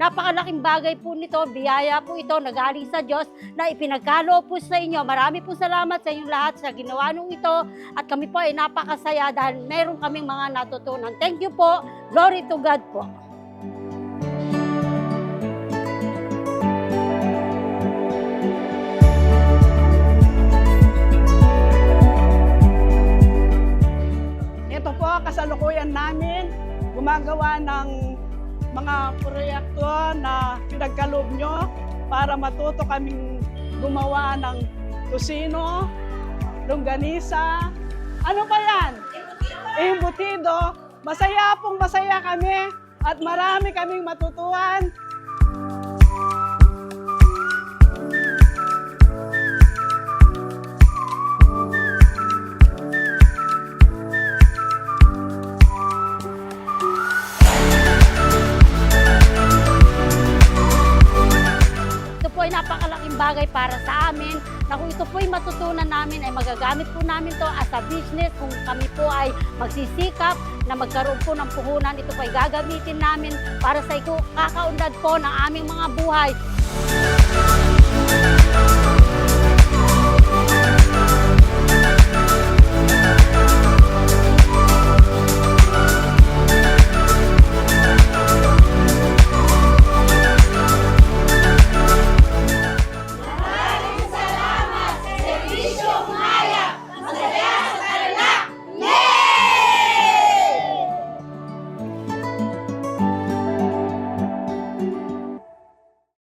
Napakalaking bagay po nito, biyaya po ito, nagaling sa Diyos na ipinagkaloob po sa inyo. Marami po salamat sa inyong lahat sa ginawa nung ito at kami po ay napakasaya dahil meron kaming mga natutunan. Thank you po. Glory to God po. Ito po, kasalukuyan namin gumagawa ng mga proyekto na pinagkaloob nyo para matuto kaming gumawa ng tusino, longganisa, ano pa yan? Embutido. Masaya pong masaya kami at marami kaming matutuhan. Napakalaking bagay para sa amin na kung ito po ay matutunan namin ay magagamit po namin to as a business. Kung kami po ay magsisikap na magkaroon po ng puhunan ito po ay gagamitin namin para sa ikaw kakaunlad po ng aming mga buhay